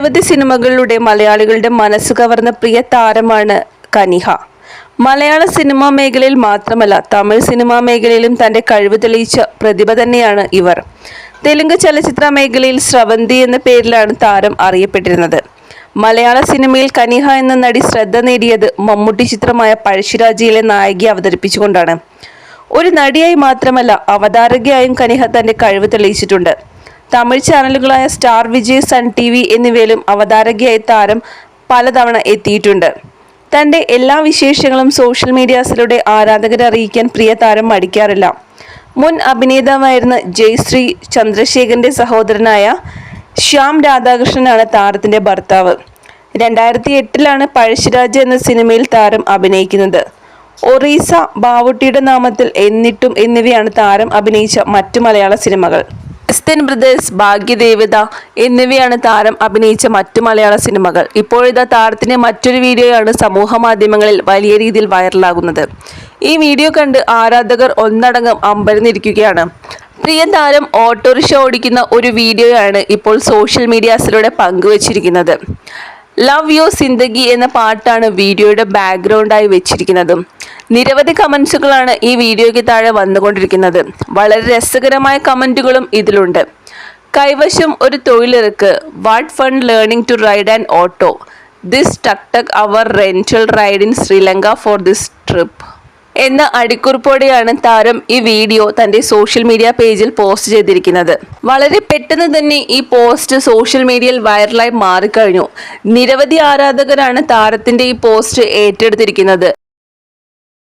നിരവധി സിനിമകളിലൂടെ മലയാളികളുടെ മനസ്സ് കവർന്ന പ്രിയ താരമാണ് കനിഹ. മലയാള സിനിമാ മേഖലയിൽ മാത്രമല്ല തമിഴ് സിനിമാ മേഖലയിലും തന്റെ കഴിവ് തെളിയിച്ച പ്രതിഭ തന്നെയാണ് ഇവർ. തെലുങ്ക് ചലച്ചിത്ര മേഖലയിൽ ശ്രവന്തി എന്ന പേരിലാണ് താരം അറിയപ്പെട്ടിരുന്നത്. മലയാള സിനിമയിൽ കനിഹ എന്ന നടി ശ്രദ്ധ നേടിയത് മമ്മൂട്ടി ചിത്രമായ പഴശ്ശിരാജയിലെ നായികയെ അവതരിപ്പിച്ചുകൊണ്ടാണ്. ഒരു നടിയായി മാത്രമല്ല അവതാരകയായും കനിഹ തന്റെ കഴിവ് തെളിയിച്ചിട്ടുണ്ട്. Tamil ചാനലുകളായ Star Vijay Sun T V എന്നിവയിലും അവതാരകയായി താരം പലതവണ എത്തിയിട്ടുണ്ട്. തന്റെ എല്ലാ വിശേഷങ്ങളും സോഷ്യൽ മീഡിയാസിലൂടെ ആരാധകരെ അറിയിക്കാൻ പ്രിയ താരം മടിക്കാറില്ല. മുൻ അഭിനേതാവായിരുന്ന ജയശ്രീ ചന്ദ്രശേഖരന്റെ സഹോദരനായ ശ്യാം രാധാകൃഷ്ണനാണ് താരത്തിന്റെ ഭർത്താവ്. രണ്ടായിരത്തി എട്ടിലാണ് പഴശ്ശിരാജ എന്ന സിനിമയിൽ താരം അഭിനയിക്കുന്നത്. ഒറീസ ബാവുട്ടിയുടെ നാമത്തിൽ എന്നിട്ടും എന്നിവയാണ് താരം അഭിനയിച്ച മറ്റു മലയാള സിനിമകൾ. ക്രിസ്ത്യൻ ബ്രദേഴ്സ് ഭാഗ്യദേവത എന്നിവയാണ് താരം അഭിനയിച്ച മറ്റു മലയാള സിനിമകൾ. ഇപ്പോഴിതാ താരത്തിന്റെ മറ്റൊരു വീഡിയോയാണ് സമൂഹ മാധ്യമങ്ങളിൽ വലിയ രീതിയിൽ വൈറലാകുന്നത്. ഈ വീഡിയോ കണ്ട് ആരാധകർ ഒന്നടങ്കം അമ്പരന്നിരിക്കുകയാണ്. പ്രിയ താരം ഓട്ടോറിക്ഷ ഓടിക്കുന്ന ഒരു വീഡിയോയാണ് ഇപ്പോൾ സോഷ്യൽ മീഡിയാസിലൂടെ പങ്കുവച്ചിരിക്കുന്നത്. ലവ് യു സിന്ദഗി എന്ന പാട്ടാണ് വീഡിയോയുടെ ബാക്ക്ഗ്രൗണ്ടായി വെച്ചിരിക്കുന്നത്. നിരവധി കമൻസുകളാണ് ഈ വീഡിയോയ്ക്ക് താഴെ വന്നുകൊണ്ടിരിക്കുന്നത്. വളരെ രസകരമായ കമന്റുകളും ഇതിലുണ്ട്. കൈവശം ഒരു തൊഴിലിറക്ക് what fun learning to ride and auto this tuk tuk hour rental ride in Sri Lanka for this trip എന്ന അടിക്കുറിപ്പോടെയാണ് താരം ഈ വീഡിയോ തന്റെ സോഷ്യൽ മീഡിയ പേജിൽ പോസ്റ്റ് ചെയ്തിരിക്കുന്നത്. വളരെ പെട്ടെന്ന് തന്നെ ഈ പോസ്റ്റ് സോഷ്യൽ മീഡിയയിൽ വൈറലായി മാറിക്കഴിഞ്ഞു. നിരവധി ആരാധകരാണ് താരത്തിന്റെ ഈ പോസ്റ്റ് ഏറ്റെടുത്തിരിക്കുന്നത്.